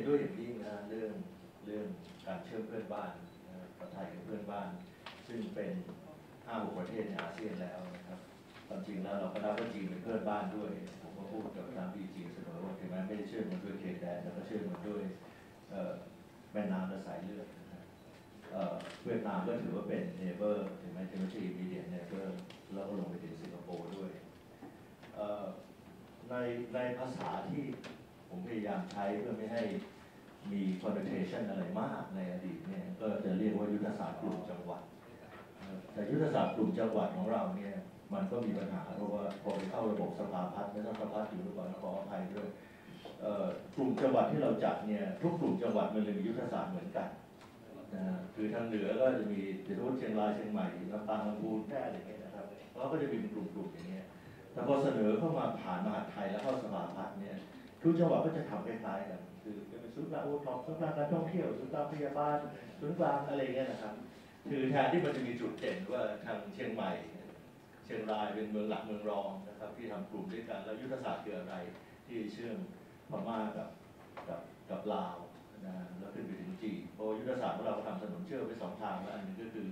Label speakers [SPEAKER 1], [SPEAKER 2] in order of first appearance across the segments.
[SPEAKER 1] นด้วยอย่างยิ่งนะเรื่องเรื่องการเชื่อมเพื่อนบ้านนะประเทศไทยกับเพื่อนบ้าน ซึ่งเป็นห้าหกประเทศในอาเซียนแล้วนะครับความจริงแล้วเราก็นับว่าจีนเป็นเพื่อนบ้านด้วย ผมก็พูดกับทางพีจีนเสมอว่าถึงแม้ไม่ได้เชื่อมมันด้วยเขตแดนแต่ก็เชื่อมมันด้วยแม่น้ำและสายเลือดเอ่อเวียดนามก็ถือว่าเป็นเนเบอร์ถึงแม้จะไม่ใช่อิมพีเดียเนเบอร์แล้วก็ลงไปถึงสิงคโปร์ด้วยเอ่อในในภาษาที่ผมพยายามใช้เพื่อไม่ให้ มี connotation อะไรมากในอดีตเนี่ยก็จะเรียกว่ายุทธศาสตร์กลุ่มจังหวัด แต่ยุทธศาสตร์กลุ่มจังหวัดของเราเนี่ยมันก็มีปัญหาเพราะว่าพอไปเข้าระบบสภาพัฒน์ไม่ต้องสภาพัฒน์อยู่ก่อนขออภัยด้วยกลุ่มจังหวัดที่เราจัดเนี่ยทุกกลุ่มจังหวัดมันเลยมียุทธศาสตร์เหมือนกันนะคือทางเหนือก็จะมีเดี๋ยวเชียงรายเชียงใหม่ลำปางลำพูนแพร่อะไรเงี้ยนะครับเขาก็จะมีเป็นกลุ่มๆอย่างเงี้ยแต่พอเสนอเข้ามาผ่านมหาไทยแล้วเข้าสภาพัฒน์เนี่ยทุกจังหวัดก็จะทำคล้ายๆกันคือ ศูนย์กลางโอท็อปศูนย์กลางการท่องเที่ยวศูนย์กลางพยาบาลศูนย์กลางอะไรเงี้ยนะครับ คือแทนที่มันจะมีจุดเด่นว่าทางเชียงใหม่ เชียงรายเป็นเมืองหลักเมืองรองนะครับ ที่ทำกลุ่มด้วยกันแล้วยุทธศาสตร์คืออะไรที่เชื่อมพม่ากับกับกับลาวนะแล้วขึ้นไปถึงจีนเพราะยุทธศาสตร์ของเราก็ทำถนนเชื่อมไปสองทางแล้วอันนึงก็คือ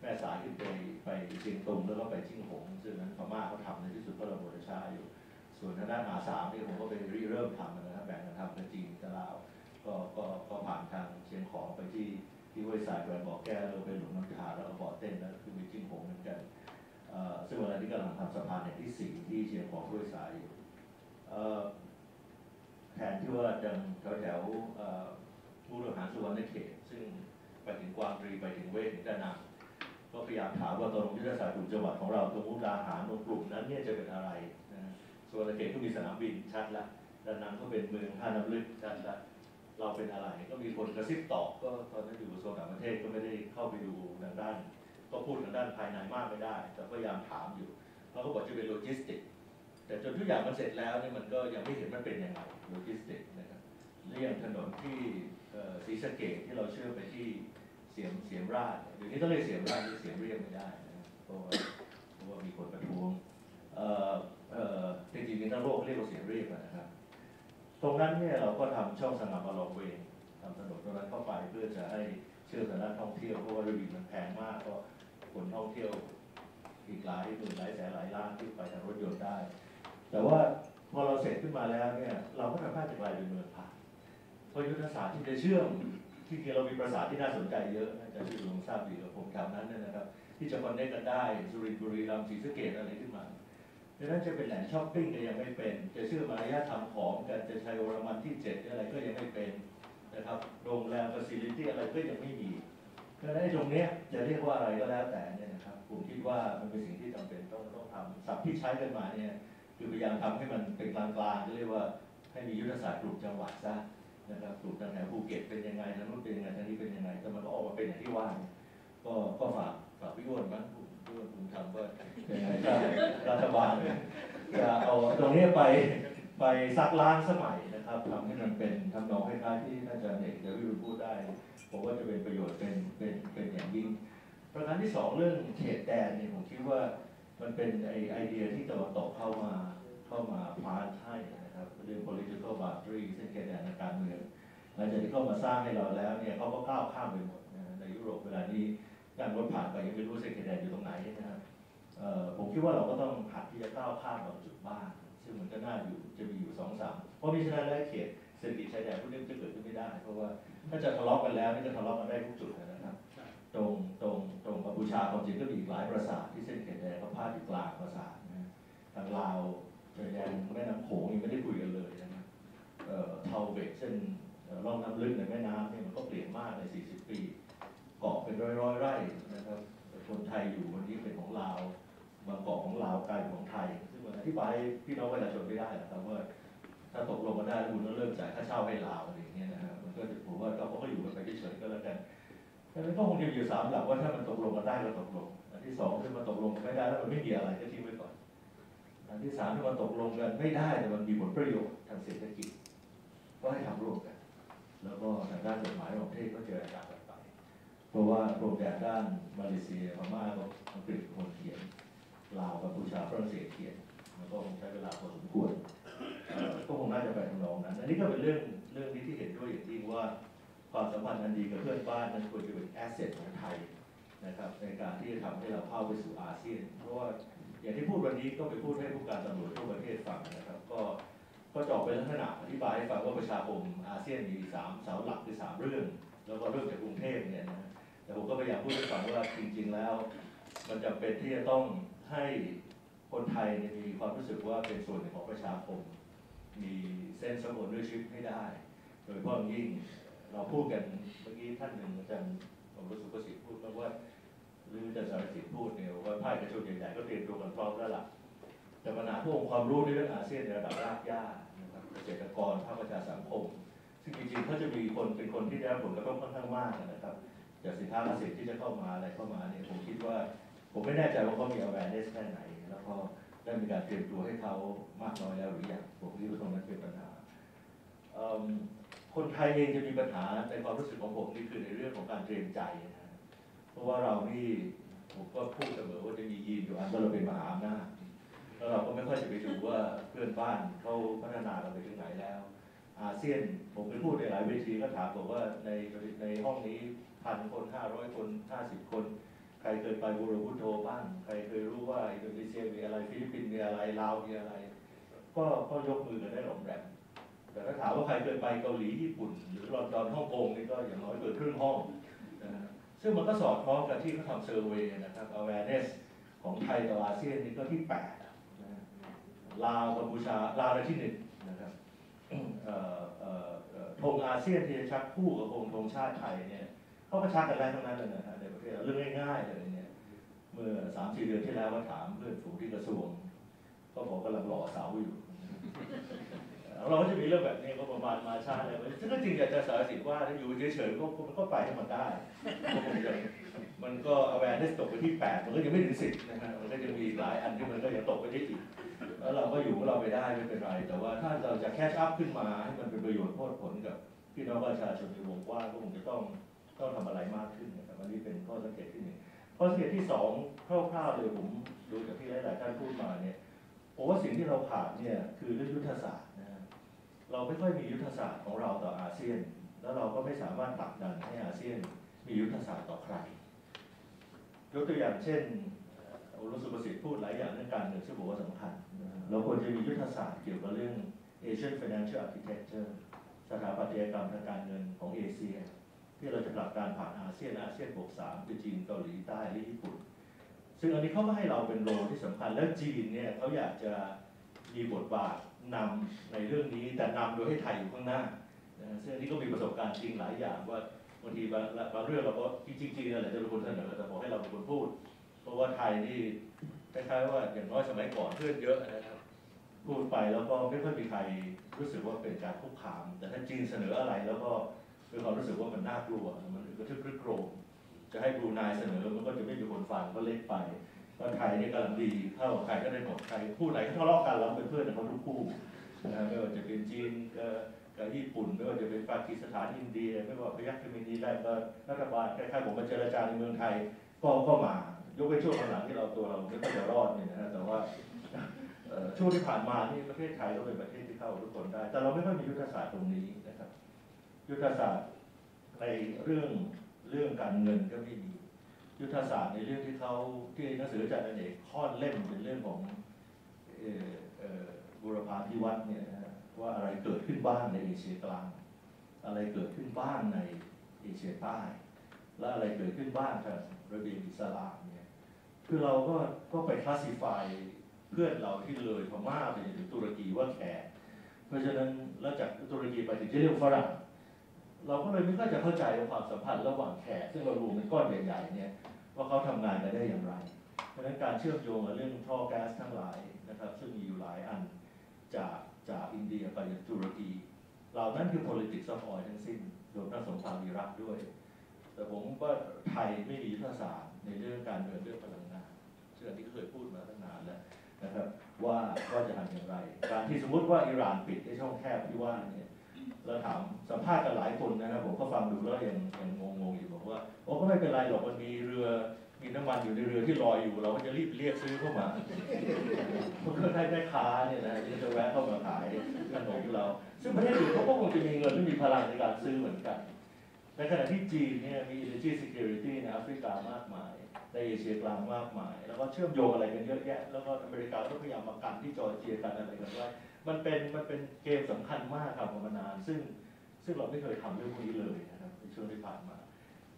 [SPEAKER 1] แม่สายขึ้นไปไปเชียงตุงแล้วก็ไปจิ้งหงซึ่งนั้นพม่าเขาทำในที่สุดก็เราโมดช้าอยู่ ส่วนทางด้านอาสามนี่ผมก็ไปริเริ่มทำนะครับแบ่งกันทำกับจีนกับลาว ก็ก็ก็ผ่านทางเชียงของไปที่ที่ห้วยสายแกรบอกแก้วเราไปหลุมน้ำชาแล้วก็บ่อเต้นแล้วคือมีจิ้งหงเหมือนกันเอ่อซึ่งวันนี้กำลังทำสะพานแห่งที่สี่ที่เชียงของห้วยสายอยู่แทนที่ว่าจะแถวแถวๆผู้บริหารสุวรรณเขตซึ่งไปถึงกวางตรีไปถึงเวทถึงด้านหนังก็พยายามถามว่าตรงยุทธศาสตร์กลุ่มจังหวัดของเราตรงมุกดาหารตรงกลุ่มนั้นเนี่ยจะเป็นอะไรนะสุวรรณเขตก็มีสนามบินชัดละด้านนังก็เป็นเมืองท่าน้ำลึกชัดละ เราเป็นอะไร ก็มีคนกระซิบตอบก็ตอนนั้นอยู่กระทรวงต่างประเทศก็ไม่ได้เข้าไปดูทางด้าน ก็พูดทางด้านภายในมากไม่ได้ แต่พยายามถามอยู่เขาก็บอกจะเป็นโลจิสติก แต่จนทุกอย่างมันเสร็จแล้วเนี่ยมันก็ยังไม่เห็นมันเป็นยังไงโลจิสติกนะครับเลี่ยงถนนที่ศรีสะเกดที่เราเชื่อไปที่เสียมเสียมราชเดี๋ยวนี้ต้องเรียกเสียมราชหรือเสียมเรียบไม่ได้นะครับเพราะว่าเพราะว่ามีคนประท้วงเอ่อเอ่อจริงๆในโลกเรียกว่าเสียมเรียบนะครับ ตรงนั้นเนี่ยเราก็ทำช่องสนามบอลลองเวงทำถนนตรงนั้นเข้าไปเพื่อจะให้เชื่อมกับนักท่องเที่ยวเพราะว่าระบีมันแพงมากก็คนท่องเที่ยวอีกหลายหมื่นหลายแสนหลายล้านที่ไปทางรถยนต์ได้ แต่ว่าพอเราเสร็จขึ้นมาแล้วเนี่ยเราก็ทำให้จะกลายเป็นเมืองผ่านเพราะยุทธศาสตร์ที่จะเชื่อมที่จริงเรามีประสาทที่น่าสนใจเยอะนะอาจารย์ที่ลงทราบดีกับผมแถวนั้นนยนะครับ ที่จะคอนเนคกันได้สุรินทร์บุรีรัมย์ศรีสะเกษอะไรขึ้นมา ดังนั้นจะเป็นแหล่งช้อปปิ้งก็ยังไม่เป็น จะเชื่อมารยาททำของกันจะใช้โรมันที่เจ็ดอะไรก็ยังไม่เป็นนะครับ โรงแรมฟ a ซิลิตี้อะไรก็ยังไม่มีดังนั้นตรงนี้จะเรียกว่าอะไรก็แล้วแต่เนี่ยนะครับผมคิดว่ามันเป็นสิ่งที่จำเป็นต้องต้องทำศัพท์ที่ใช้กันมาเนี่ยคือพยายามทำให้มันเป็นกลางๆก็เรียกว่าให้มียุทธศาสตร์กลุ่มจังหวัดซะนะครับกลุ่มทางแถวภูเก็ตเป็นยังไงทางนู้นเป็นยังไงทางนี้เป็นยังไงแต่มันก็ออกมาเป็นอย่างที่ว่าเนี่ย ก็ก็ฝากฝากพี่อ้วนมั้งคุณพี่อ้วนคุณทำว่ายังไงได้รัฐบาลจะเอาตรงนี้ไปไปซักล้างสมัยนะครับทำให้มันเป็นทำนองคล้ายๆที่ท่านอาจารย์เอกเดี๋ยววิวพูดได้ผมว่าจะเป็นประโยชน์เป็นเป็นเป็นอย่างยิ่งประการที่สองเรื่องเขตแดนเนี่ยผมคิดว่ามันเป็นไอไอเดียที่ตะวันตกเข้ามาเข้ามาพาให้นะครับเรื่อง political boundary เส้นเขตแดนทางการเมืองหลังจากที่เข้ามาสร้างให้เราแล้วเนี่ยเขาก็ก้าวข้ามไปหมดนะในยุโรปเวลานี้ การรถผ่านไปยังไม่รู้เส้นเขตแดนอยู่ตรงไหนนะครับเอ่อผมคิดว่าเราก็ต้องหัดที่จะก้าวข้ามบางจุดบ้าง ซึ่งมันก็น่าอยู่จะมีอยู่สองสามเพราะมิฉะนั้นแล้วเขตเศรษฐกิจชายแดนพวกนี้มันจะเกิดขึ้นไม่ได้ เพราะว่าถ้าจะทะเลาะกันแล้วนี่ก็ทะเลาะกันได้ทุกจุดนะครับ ตรงตรงตรงกัมพูชาความจริงก็มีอีกหลายปราสาทที่เส้นเขตแดนเขาพาดอยู่กลางปราสาทนะทางลาวชายแดนแม่น้ำโขงยังไม่ได้คุยกันเลยนะครับเอ่อเทาเบกเส้นเอ่อร่องน้ำลึกในแม่น้ำเนี่ยมันก็เปลี่ยนมากใน 40 ปี เกาะเป็นร้อยร้อยๆไร่นะครับคนไทยอยู่วันนี้เป็นของลาวบางเกาะของลาวกลายเป็นของไทย ซึ่งมันอธิบายพี่น้องประชาชนไม่ได้นะครับว่าถ้าตกลงกันได้คุณก็เริ่มจ่ายค่าเช่าให้ลาวอะไรอย่างเงี้ยนะครับมันก็ผมว่าเขาก็อยู่กันไปเฉยๆก็แล้วกันดังนั้นก็คงจะมีอยู่สามหลักว่าถ้ามันตกลงกันได้ก็ตกลง อันที่สองถ้ามันตกลงกันไม่ได้แล้วมันไม่มีอะไรก็ทิ้งไว้ก่อน อันที่สามถ้ามันตกลงกันไม่ได้แต่มันมีผลประโยชน์ทางเศรษฐกิจ ก็ให้ทำร่วมกัน แล้วก็ทางด้านกฎหมายของประเทศก็เจรจากัน เพราะว่าโปรแกรมด้านมาเลเซียพม่าก็อังกฤษคนเขียนลาวกัมพูชาฝรั่งเศสเขียนมันก็คงใช้เวลาพอสมควรก็คงน่าจะไปทำนองนั้น อันนี้ก็เป็นเรื่องเรื่องนี้ที่เห็นด้วยอย่างยิ่ว่าความสัมพันธ์อันดีกับเพื่อนบ้านนั้นควรจะเป็นแอสเซทของไทยนะครับในการที่จะทำให้เราเข้าไปสู่อาเซียน เพราะว่าอย่างที่พูดวันนี้ก็ไปพูดให้ผู้การตำรวจทั่วประเทศฟังนะครับ ก็ก็จะออกเป็นลักษณะอธิบายให้ฟังว่าประชาคมอาเซียนมีสามเสาหลักคือสามเรื่อง แล้วก็เริ่มจากกรุงเทพเนี่ยนะ แต่ผมก็พยายามพูดให้ฟังว่าจริง ๆ แล้ว มันจำเป็นที่จะต้องให้คนไทยมีความรู้สึกว่าเป็นส่วนหนึ่งของประชาคม มีเส้นสมบูรณ์ชิพให้ได้ โดยเฉพาะยิ่งเราพูดกันเมื่อกี้ท่านหนึ่งอาจารย์ผมรู้สึกประสิทธิ์พูดมาว่าหรืออาจารย์สารสิทธิ์พูดเนี่ยว่าภาคเอกชนใหญ่ๆก็เตรียมตัวกันพร้อมแล้วล่ะแต่ปัญหาพวกองความรู้ในเรื่องอาเซียนในระดับรากหญ้านะครับเกษตรกรภาคประชาสังคม ซึ่งจริงๆเขาจะมีคนเป็นคนที่ได้ผลกระทบค่อนข้างมากนะครับ จากสินค้าเกษตรที่จะเข้ามาอะไรเข้ามาเนี่ยผมคิดว่า ผมไม่แน่ใจว่าเขามี awareness แค่ไหน แล้วก็ได้มีการเตรียมตัวให้เขามากน้อยแล้วหรือยังผมคิดว่าตรงนั้นเป็นปัญหาคนไทยเองจะมีปัญหาในความรู้สึกของผมนี่คือในเรื่องของการเตรียมใจนะฮะเพราะว่าเรานี่ผมก็พูดเสมอว่าจะมียีนอยู่อันว่าเราเป็นมหาอำนาจแล้วเราก็ไม่ค่อยจะไปดูว่าเพื่อนบ้านเขาพัฒนาเราไปถึงไหนแล้ว อาเซียนผมไปพูดในหลายเวทีก็ถามบอกว่าในในห้องนี้ พันคนห้าร้อยคนห้าสิบคน ใครเคยไปบูรพุโตบ้าง ใครเคยรู้ว่าอินโดนีเซียมีอะไรฟิลิปปินส์มีอะไรลาวมีอะไร ก็ก็ยกมือกันได้หลอมแหลมแต่ถ้าถามว่าใครเคยไปเกาหลีญี่ปุ่น หรือลอนดอนฮ่องกงนี่ก็อย่างน้อยเกินครึ่งห้องนะฮะซึ่งมันก็สอดคล้องกับที่เขาทำเซอร์เวย์นะครับ awareness ของไทยต่ออาเซียนนี่ก็ที่แปดลาวกัมพูชาลาวในที่หนึ่งนะครับเอ่อเอ่อเอ่อธงอาเซียนที่จะชักคู่กับธงธงชาติไทยเนี่ย เขาก็ชักกันได้ทั้งนั้นเลยนะฮะในประเทศเราเรื่องง่ายๆเลยเนี่ยเมื่อสามสี่เดือนที่แล้วก็ถามเพื่อนฝูงที่กระทรวง ก็บอกกำลังหล่อเสาอยู่ เราก็จะมีเรื่องแบบนี้ก็ประมาณมาชาอะไรแบบนี้ซึ่งก็จริงอยากจะสารสิทว่าถ้าอยู่เฉยๆก็ก็ก็ไปให้มันได้ก็คงจะมันก็ awareness ตกไปที่แปดมันก็ยังไม่ถึงสิบนะฮะมันก็ยังมีหลายอันที่มันก็ยังตกไปได้อีกแล้วเราก็อยู่ของเราไปได้ไม่เป็นไร แต่ว่าถ้าเราจะแคชอัพขึ้นมาให้มันเป็นประโยชน์โพดผลกับพี่น้องประชาชนในวงกว้างก็คงจะต้อง ต้องทำอะไรมากขึ้นนะครับอันนี้เป็นข้อสังเกตที่หนึ่งข้อสังเกตที่สองคร่าวๆเลยผมดูจากที่หลายๆท่านพูดมาเนี่ยผมว่าสิ่งที่เราขาดเนี่ยคือเรื่องยุทธศาสตร์นะเราไม่ค่อยมียุทธศาสตร์ของเราต่ออาเซียน แล้วเราก็ไม่สามารถผลักดันให้อาเซียนมียุทธศาสตร์ต่อใครยกตัวอย่างเช่นอ่อรู้สุประสิทธิ์พูดหลายอย่างเรื่องการเงินซึ่งผมว่าสำคัญ เราควรจะมียุทธศาสตร์เกี่ยวกับเรื่อง Asian Financial Architecture สถาปัตยกรรมทางการเงินของเอเชีย ที่เราจะผลักดันผ่านอาเซียนอาเซียนบวกสามคือจีนเกาหลีใต้และญี่ปุ่น ซึ่งอันนี้เขาก็ให้เราเป็นโลที่สำคัญ แล้วจีนเนี่ยเขาอยากจะมีบทบาทนำในเรื่องนี้แต่นำโดยให้ไทยอยู่ข้างหน้าซึ่งอันนี้ก็มีประสบการณ์จริงหลายอย่างว่าบางทีบางบางเรื่องเราก็จริงๆจริงๆนั่นแหละจะเป็นคนเสนอแต่บอกให้เราเป็นคนพูด เพราะว่าไทยนี่คล้ายๆว่าอย่างน้อยสมัยก่อนเพื่อนเยอะนะครับพูดไปแล้วก็ไม่ค่อยมีใครรู้สึกว่าเป็นการคุกคาม แต่ถ้าจีนเสนออะไรแล้วก็ มีความรู้สึกว่ามันน่ากลัว มันกระทึกครึกโครมจะให้บรูไนเสนอมันก็จะไม่มีคนฟังก็เล็กไปก็ไทยนี่กำลังดีเข้ากับใครก็ได้หมดใครพูดไหนก็ทะเลาะกันเราเป็นเพื่อนกับเขาทุกคู่นะไม่ว่าจะเป็นจีนกับญี่ปุ่นไม่ว่าจะเป็นปากีสถานอินเดีย ไม่ว่าพยัคฆ์เขมรนีแลนด์ก็รัฐบาลคล้ายๆผมมาเจรจาในเมืองไทยก็ก็มายกเว้นช่วงหลังที่เราตัวเราไม่ค่อยจะรอดเนี่ยนะแต่ว่าช่วงที่ผ่านมานี่ประเทศไทยก็เป็นประเทศที่เข้าทุกคนได้ แต่เราไม่ค่อยมียุทธศาสตร์ตรงนี้นะ ยุทธศาสตร์ในเรื่องเรื่องการเงินก็ไม่มี ยุทธศาสตร์ในเรื่องที่เขาที่หนังสืออาจารย์อเนกค่อนเล่มเป็นเรื่องของบุรพาพิวัตรเนี่ยนะว่าอะไรเกิดขึ้นบ้างในเอเชียกลาง อะไรเกิดขึ้นบ้างในเอเชียใต้ และอะไรเกิดขึ้นบ้างกับระเบียบอิสลามเนี่ยคือเราก็ก็ไปคลาสสิฟายเพื่อนเราที่เลยพม่าไปถึงตุรกีว่าแขกเพราะฉะนั้นแล้วจากตุรกีไปถึงที่เรียกฝรั่ง เราก็เลยไม่ค่อยจะเข้าใจความสัมพันธ์ระหว่างแขกซึ่งเรารวมเป็นก้อนใหญ่ๆเนี่ยว่าเขาทำงานกันได้อย่างไร เพราะฉะนั้นการเชื่อมโยงกับเรื่องท่อแก๊สทั้งหลายนะครับ ซึ่งมีอยู่หลายอันจากจากอินเดียไปยังตุรกีเหล่านั้นคือ politics of oil ทั้งสิ้นรวมทั้งสงครามอิรักด้วย แต่ผมว่าไทยไม่มียุทธศาสตร์ในเรื่องการเมืองเรื่องพลังงานซึ่งอันนี้เคยพูดมาตั้งนานแล้วนะครับว่าว่าจะทำอย่างไร การที่สมมติว่าอิหร่านปิดในช่องแคบที่ว่าเนี่ย เราถามสัมภาษณ์กันหลายคนนะครับผมก็ฟังดูแล้วยังยังงงๆอยู่บอกว่าโอ้ก็ไม่เป็นไรหรอกมันมีเรือมีน้ำมันอยู่ในเรือที่ลอยอยู่เราก็จะรีบเรียกซื้อเข้ามาเพราะเครื่อให้แม่ค้าเนี่ยนะที่จะแวะเข้ามาขายขนมเรา ซึ่งประเทศอื่นเขาก็คงจะมีเงินและมีพลังในการซื้อเหมือนกันในขณะที่จีนเนี่ยมี energy security ในแอฟริกามากมาย ในเอเชียกลางมากมาย แล้วก็เชื่อมโยงอะไรกันเยอะแยะ แล้วก็อเมริกาก็พยายามมากันที่จอร์เจียกันอะไรกันไว้มันเป็นมันเป็นเกมสำคัญมากครับมานาน ซึ่งซึ่งเราไม่เคยทำเรื่องพวกนี้เลยนะครับในช่วงที่ผ่านมา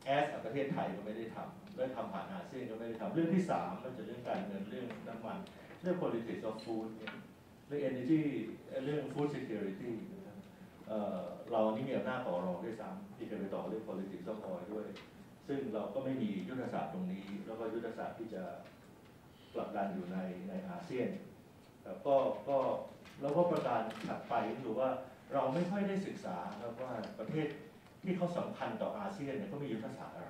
[SPEAKER 1] แอสประเทศไทยก็ไม่ได้ทำได้ทำผ่านอาเซียนก็ไม่ได้ทำเรื่องที่สามก็จะเรื่องการเงินเรื่องน้ำมัน เรื่อง politics of food เนี่ยเรื่อง energy เรื่อง food security นะครับเอ่อเรานี่มีอำนาจต่อรองด้วยซ้ำที่จะไปต่อเรื่อง politics of oil ด้วย ซึ่งเราก็ไม่มียุทธศาสตร์ตรงนี้ แล้วก็ยุทธศาสตร์ที่จะผลักดันอยู่ในในอาเซียนแล้วก็ก็แล้วก็ประการถัดไปก็คือว่าเราไม่ค่อยได้ศึกษาครับว่าประเทศที่เขาสำคัญต่ออาเซียนเนี่ยเขามียุทธศาสตร์อะไร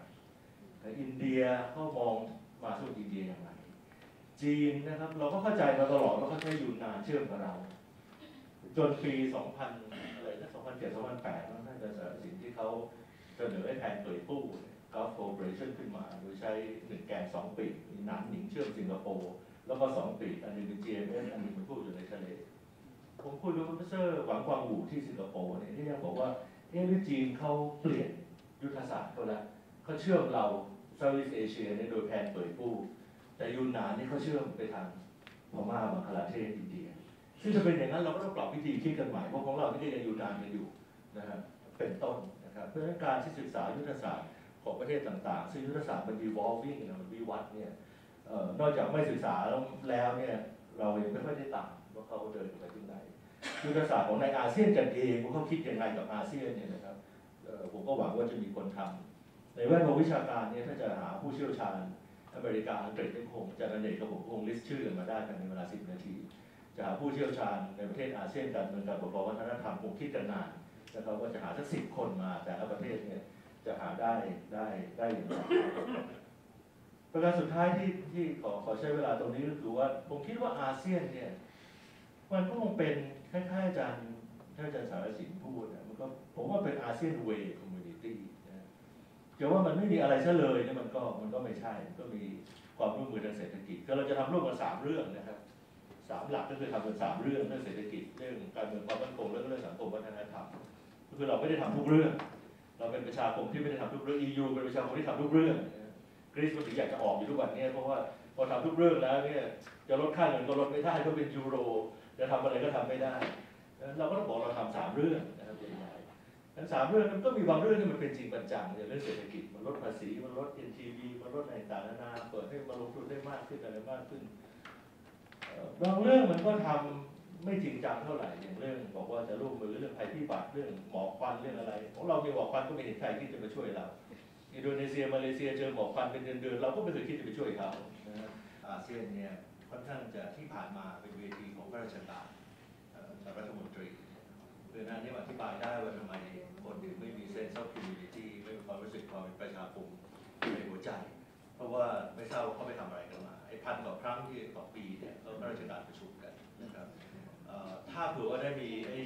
[SPEAKER 1] แต่อินเดียเขามองมาสู่อินเดียอย่างไรจีนนะครับเราก็เข้าใจมาตลอดว่าเขาใช้ยูนนานเชื่อมกับเรา จนปี 2000 อะไรนะ2007 2008นั่นน่าจะสิ่งที่เขาเสนอให้แทนเก Gulf Cooperation ขึ้นมาโดยใช้หนึ่งแกนสองปีกมีหนันหนิงเชื่อมสิงคโปร์แล้วก็สองปีกอันหนึงเป็น GMS อันหนึงเป็นพูดอยู่ในทะเลผมคุยกับโปรเฟสเซอร์หวังกวางหูที่สิงคโปร์เนี่ยที่ยังบอกว่าเอ๊ะหรือจีนเขาเปลี่ยนยุทธศาสตร์เขาล้วเขาเชื่อมเราเซาท์อีสเอเชียเนี่ยโดยแผนเผยปู้ แต่ยูนนานนี่เขาเชื่อมไปทางพม่าบังคลาเทศอินเดียซึ่งจะเป็นอย่างนั้นเราก็ต้องปรับวิธีคิดกันใหม่เพราะของเราที่ยังยูนนานกันอยู่นะครับเป็นต้นนะครับเพราะฉะนั้นการที่ศึกษายุทธศาสตร์ ของประเทศต่างๆ ซึ่งยุทธศาสตร์มัน evolving นะมันวิวัฒน์เนี่ยออนอกจากไม่ศึกษาแล้วเนี่ยเรายังไม่ค่อยได้ตามว่าเขาเดินไปที่ไหนยุทธศาสตร์ของในอาเซียนกันเองว่าเขาคิดยังไงกับอาเซียนเนี่ยนะครับออผมก็หวังว่าจะมีคนทำในแวดวงวิชาการเนี่ยถ้าจะหาผู้เชี่ยวชาญอเมริกาอังกฤษก็คงจะนันเดชกับผมคงลิสต์ชื่อมาได้ภายในเวลา 10 นาที จะหาผู้เชี่ยวชาญในประเทศอาเซียนการเมืองการปกครองวัฒนธรรมคงคิดกันนานนะครับว่าจะหาสักสิบคนมาแต่ละประเทศเนี่ย จะหาได้ได้ได้อย่างไรประการสุดท้ายที่ที่ขอขอใช้เวลาตรงนี้ก็คือว่าผมคิดว่าอาเซียนเนี่ย มันก็คงเป็นคล้ายๆอาจารย์ท่านอาจารย์สารสินพูดนะมันก็ผมว่าเป็นอาเซียนเวย์คอมมูนิตี้นะจะว่ามันไม่มีอะไรซะเลยเนี่ยมันก็มันก็ไม่ใช่มันก็มีความร่วมมือทางเศรษฐกิจก็เราจะทำร่วมกันสามเรื่องนะครับสามหลักก็คือทำกันสามเรื่องเรื่องเศรษฐกิจเรื่องการเมืองความมั่นคงเรื่องเรื่องสังคมวัฒนธรรมก็คือเราไม่ได้ทำทุกเรื่อง เราเป็นประชาคมที่ไม่ได้ทำทุกเรื่อง EU เป็นประชาคมที่ทำทุกเรื่องกรีซมันถึงอยากจะออกอยู่ทุกวันนี้เพราะว่าพอทำทุกเรื่องแล้วเนี่ยจะลดค่าเงินก็ลดไม่ได้ก็เป็นยูโร จะทำอะไรก็ทำไม่ได้ เราก็ต้องบอกเราทำสามเรื่องนะครับใหญ่ๆทั้งสามเรื่องนั้นก็มีบางเรื่องที่มันเป็นจริงเป็นจังอย่างเรื่องเศรษฐกิจมันลดภาษีมันลด NTV มันลดอะไรต่างๆนานาเปิดให้มาลงทุนได้มากขึ้นอะไรมากขึ้นบางเรื่องมันก็ทำ ไม่จริงจังเท่าไหร่อย่างเรื่อง บอกว่าจะร่วมมือเรื่องภัยพิบัติเรื่องหมอกควันเรื่องอะไรของเรามีหมอกควันก็ไม่เห็นใครที่จะมาช่วยเราอินโดนีเซียมาเลเซียเจอหมอกควันเป็นเดือนๆเราก็ไม่เคยคิดจะไปช่วยเขาอาเซียนเนี่ยค่อนข้างจะที่ผ่านมาเป็นเวทีของข้าราชการเอ่รัฐมนตรีคือหน้านี้อธิบายได้ว่าทำไมคนถึงไม่มี sense of community ไม่มีความรู้สึกความเป็นประชาคมในหัวใจ เพราะว่าไม่ทราบว่าเขาไปทำอะไรกันมาไอ้พันกว่าครั้งที่ต่อปีเนี่ยเขาก็ราชการประชุมกันนะครับ ถ้าเผื่อว่าได้มีไอ้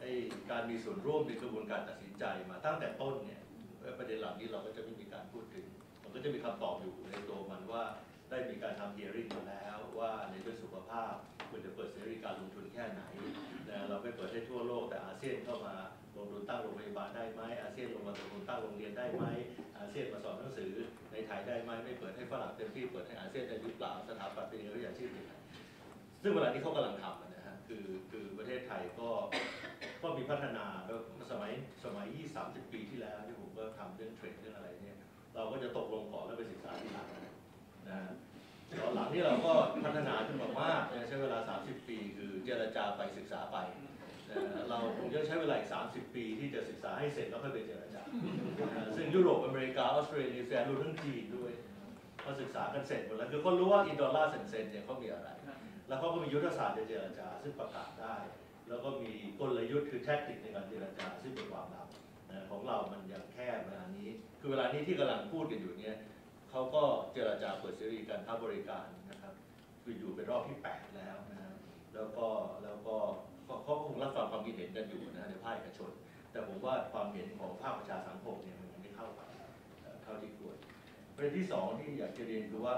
[SPEAKER 1] ไอ้การมีส่วนร่วมในกระบวนการตัดสินใจมาตั้งแต่ต้นเนี่ยประเด็นเหล่านี้เราก็จะไม่มีการพูดถึง มันก็จะมีคำตอบอยู่ในตัวมันว่าได้มีการทำ hearing มาแล้วว่าในเรื่องสุขภาพควรจะเปิดเสรีการลงทุนแค่ไหนนะเราไม่เปิดให้ทั่วโลกแต่อาเซียนเข้ามาลงทุนตั้งโรงพยาบาลได้ไหมอาเซียนลงมาลงทุนตั้งโรงเรียนได้ไหมอาเซียนมาสอนหนังสือในไทยได้ไหมไม่เปิดให้ฝรั่งเต็มที่เปิดให้อาเซียนได้หรือเปล่าสถาปัตยวิทยาชีพในไทยซึ่งเวลานี้เขากำลังทำ คือคือประเทศไทยก็ก็มีพัฒนาแล้วสมัยสมัย 20 30 ปีที่แล้วที่ผมก็ทำเรื่องเทรดเรื่องอะไรเนี่ยเราก็จะตกลงก่อนแล้วไปศึกษาที่หลังนะฮะตอนหลังนี่เราก็พัฒนาขึ้นมามากใช้เวลา 30 ปี คือเจรจาไปศึกษาไปเราคงจะใช้เวลาอีก 30 ปีที่จะศึกษาให้เสร็จแล้วค่อยไปเจรจาซึ่งยุโรปอเมริกาออสเตรเลียนิวซีแลนด์รวมทั้งจีนด้วยพอศึกษากันเสร็จหมดแล้วคือเขารู้ว่าอินดอลลาร์เซนเซนเนี่ยเขามีอะไร แล้วเขาก็มียุทธศาสตร์เจรจา ซึ่งประกาศได้ แล้วก็มีกลยุทธ์คือแทคติกในการเจรจา ซึ่งเป็นความลับของเรามันยังแค่เวลานี้ คือเวลานี้ที่กำลังพูดกันอยู่เนี่ยเขาก็เจรจาเปิดเสรีการค้าบริการนะครับคืออยู่เป็นรอบที่ 8 แล้วนะฮะแล้วก็แล้วก็เขาคงรับฟังความคิดเห็นกันอยู่นะในภาคเอกชน แต่ผมว่าความเห็นของภาคประชาสังคมเนี่ยมันยังไม่เข้ากันเอ่อเท่าที่ควรประเด็นที่สองที่อยากจะเรียนคือว่า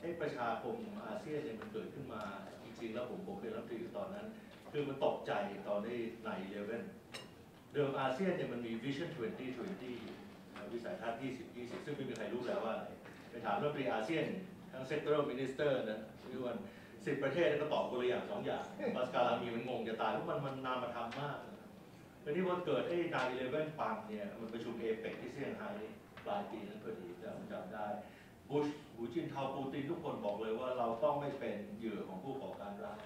[SPEAKER 1] ไอ้ประชาคมอาเซียนเนี่ยมันเกิดขึ้นมาจริงๆ แล้วผมผมเป็นรัฐมนตรีตอนนั้น คือมันตกใจตอนที่ในเลเว่นเดิมอาเซียนเนี่ยมันมี Vision 2020 วิสัยทัศน์ 2020 ซึ่งไม่มีใครรู้แล้วว่าอะไรไปถามรัฐมนตรีอาเซียนทั้ง Sectoral Minister นะพี่วันสิบประเทศก็ตอบคนละอย่างสองอย่างปาสกาลามีมันงงจะตายเพราะมันมันนามธรรมมากทีนี้พอเกิดไอ้นายเลเว่นปังเนี่ยมันประชุมเอเปกที่เซี่ยงไฮ้ปลายปีนั้นพอดีจำจำได้ บุชหูจินเทาปูตินทุกคนบอกเลยว่าเราต้องไม่เป็นเหยื่อของผู้ก่อการร้าย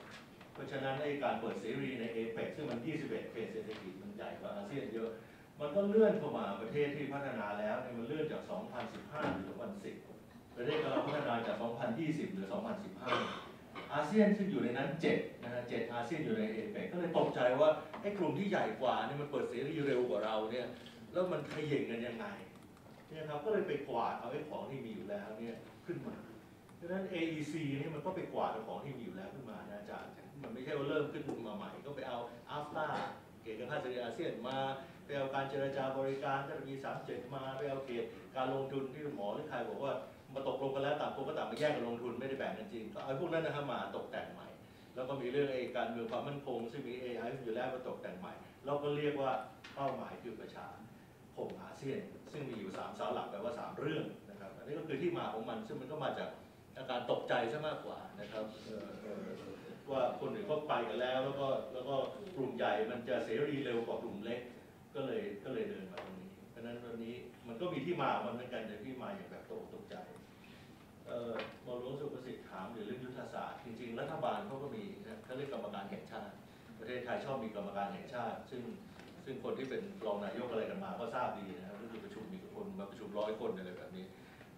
[SPEAKER 1] เพราะฉะนั้นไอ้การเปิดเสรีในเอเปกซึ่งมัน 21เขตเศรษฐกิจมันใหญ่กว่าอาเซียนเยอะ มันก็เลื่อนเข้ามาประเทศที่พัฒนาแล้วเนี่ยมันเลื่อนจาก 2015 หรือ 2010 ประเทศกำลังพัฒนาจาก 2020 หรือ 2015 อาเซียนซึ่งอยู่ในนั้น7นะฮะ7อาเซียนอยู่ในเอเปกก็เลยตกใจว่าไอ้กลุ่มที่ใหญ่กว่าเนี่ยมันเปิดเสรีเร็วกว่าเราเนี่ยแล้วมันขย่งกันยังไง เนี่ยครับก็เลยไปกวาดเอาไอ้ของที่มีอยู่แล้วเนี่ยขึ้นมาดังนั้น AEC นี่มันก็ไปกวาดเอาของที่มีอยู่แล้วขึ้นมานะอาจารย์มันไม่ใช่ว่าเริ่มขึ้นมาใหม่ ก็ไปเอา AFTA เขตการค้าเสรีอาเซียนมาไปเอาการเจรจาบริการก็มี37มเจ็ดมาไปเอาเขตการลงทุนที่หมอหรือใครบอกว่ามาตกลงกันแล้วต่างคนก็ต่างมาแย่งกันลงทุนไม่ได้แบ่งกันจริงก็เอาพวกนั้นนะครับมาตกแต่งใหม่ แล้วก็มีเรื่องไอ้การเมืองความมั่นคงซึ่งมี AI อยู่แล้วมาตกแต่งใหม่ เราก็เรียกว่าเป้าหมายคือประชาค มอาเซียน ซึ่งมีอยู่สามสาหลักแปลว่าสามเรื่องนะครับอันนี้ก็คือที่มาของมันซึ่งมันก็มาจากอาการตกใจซะมากกว่านะครับว่าคนอื่นเขาไปกันแล้ว แล้วก็แล้วก็กลุ่มใหญ่มันจะเสรีเร็วกว่ากลุ่มเล็ก ก็เลยก็เลยเดินมาตรงนี้ เพราะฉะนั้นวันนี้มันก็มีที่มามันเหมือนกันแต่ที่มาอย่างแบบตกตกใจมอหลวงสุประสิทธิ์ถามเรื่องยุทธศาสตร์จริงๆ รัฐบาลเขาก็มีเขาเรียกกรรมการแห่งชาติ ประเทศไทยชอบมีกรรมการแห่งชาติ ซึ่ง ซึ่งคนที่เป็นรองนายกอะไรกันมาก็ทราบดีนะครับก็คือประชุมมีคนมาประชุมร้อยคนอะไรแบบนี้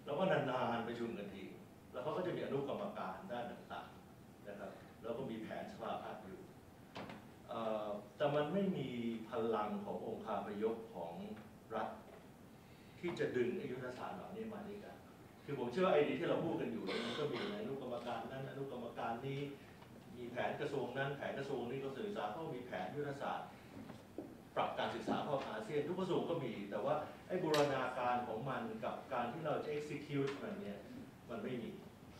[SPEAKER 1] แล้วก็นานๆประชุมกันทีแล้วเขาก็จะมีอนุกรรมการด้านต่างๆนะครับ แล้วก็มีแผนสภาพัฒน์อยู่เอ่อแต่มันไม่มีพลังขององค์คาพยพของรัฐ ที่จะดึงอ้ยุทธศาสตร์เหล่านี้มาด้วยกัน คือผมเชื่อไอ้นี้ที่เราพูดกันอยู่มันก็มีในอนุกรรมการนั้นอนุกรรมการนี้มีแผนกระทรวงนั้นแผนกระทรวงนี้ก็สื่อสารเขามีแผนยุทธศาสตร์ ปรับการศึกษาเข้าอาเซียน ทุกกระทรวงก็มี แต่ว่าไอ้บูรณาการของมันกับการที่เราจะ execute มันเนี่ยมันไม่มี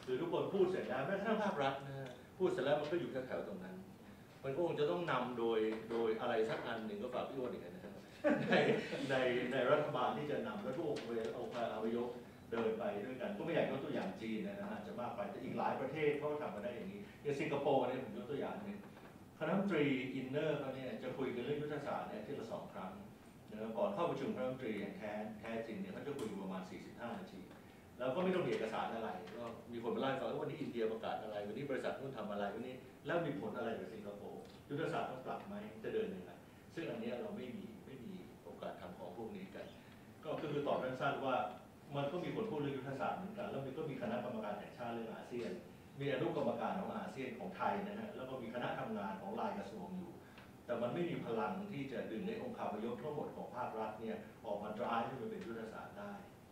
[SPEAKER 1] คือทุกคนพูดเสร็จแล้วแม้กระทั่งภาครัฐนะพูดเสร็จแล้วมันก็อยู่แถวๆตรงนั้น มันก็คงจะต้องนำโดยโดยอะไรสักอันหนึ่งก็ฝากพี่อ้วนอีกนะครับในในในรัฐบาลที่จะนำและทุกองค์เวองค์การอวยกเดินไปด้วยกันก็ไม่อยากยกตัวอย่างจีนนะฮะจะมากไปแต่อีกหลายประเทศเขาทำมาได้อย่างนี้อย่างสิงคโปร์เนี่ยผมยกตัวอย่างหนึ่ง ณะรัฐมนตรีอินเนอร์เขาเนี่ยจะคุยกันเรื่องยุทธศาสตร์เนี่ยที่ละสองครั้งนะครับก่อนเข้าประชุมคณะรัฐมนตรีอย่างแท้แท้จริงเนี่ยเขาจะคุยกันประมาณ 45 นาที แล้วก็ไม่ต้องมีเอกสารอะไร ก็มีคนมาเล่าให้ฟังว่าวันนี้อินเดียประกาศอะไร วันนี้บริษัทนู้นทำอะไรวันนี้แล้วมีผลอะไรกับสิงคโปร์ยุทธศาสตร์ต้องปรับไหมจะเดินยังไงซึ่งอันนี้เราไม่มีไม่มีโอกาสทำของพวกนี้กัน ก็คือตอบสั้นๆว่ามันก็มีคนพูดเรื่องยุทธศาสตร์เหมือนกันแล้วมันก็มีคณะกรรมการแห่งชาติเรื่องอาเซียน มีอนุกรรมการของอาเซียนของไทยนะฮะแล้วก็มีคณะทำงานของรายกระทรวงอยู่ แต่มันไม่มีพลังที่จะดึงในองค์คาพยพทั้งหมดของภาครัฐเนี่ยออกมาดรายให้มันเป็นยุทธศาสตร์ได้